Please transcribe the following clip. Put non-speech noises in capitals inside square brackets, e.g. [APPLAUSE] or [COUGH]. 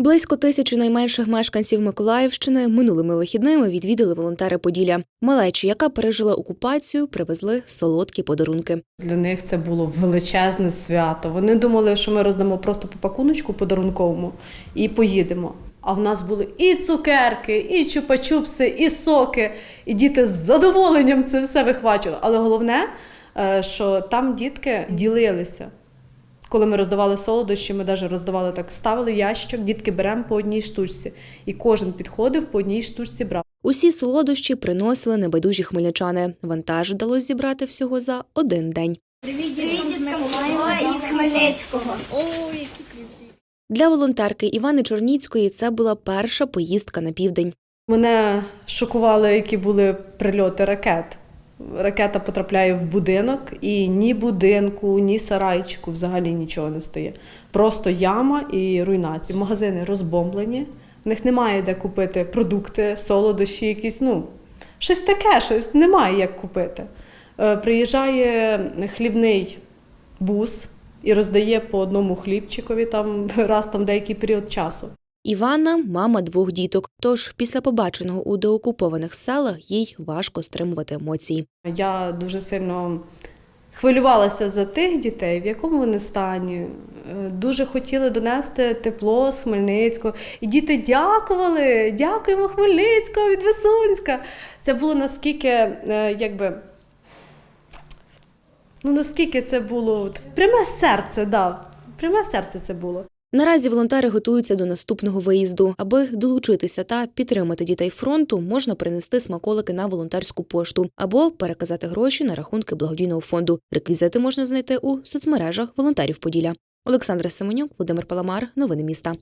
Близько тисячі найменших мешканців Миколаївщини минулими вихідними відвідали волонтери Поділля. Малечі, яка пережила окупацію, привезли солодкі подарунки. Для них це було величезне свято. Вони думали, що ми роздамо просто по пакуночку подарунковому і поїдемо. А в нас були і цукерки, і чупа-чупси, і соки. І діти з задоволенням це все вихвачували. Але головне, е, що там дітки ділилися. Коли ми роздавали солодощі, ми навіть роздавали так, ставили ящик, дітки беремо по одній штучці. І кожен підходив по одній штучці брав. Усі солодощі приносили небайдужі хмельничани. Вантаж вдалося зібрати всього за один день. Привіт, Миколаєва із Хмельницького. Для волонтерки Івани Чорніцької це була перша поїздка на південь. Мене шокували, які були прильоти ракет. Ракета потрапляє в будинок, і ні будинку, ні сарайчику взагалі нічого не стає. Просто яма і руйнація. Магазини розбомблені, в них немає де купити продукти, солодощі, якісь, ну, щось таке, щось немає як купити. Е, Приїжджає хлібний бус і роздає по одному хлібчикові там [LAUGHS] раз там деякий період часу. Івана мама двох діток. Тож після побаченого у деокупованих селах їй важко стримувати емоції. Я дуже сильно хвилювалася за тих дітей, в якому вони стані. Е, Дуже хотіли донести тепло з Хмельницького. І діти дякували, дякуємо Хмельницького від Висунська. Це було наскільки, е, якби. Ну, наскільки це було пряме серце, да, пряме серце це було. Наразі волонтери готуються до наступного виїзду. Аби долучитися та підтримати дітей фронту, можна принести смаколики на волонтерську пошту або переказати гроші на рахунки благодійного фонду. Реквізити можна знайти у соцмережах волонтерів Поділля. Олександра Семенюк, Володимир Паламар. Новини міста.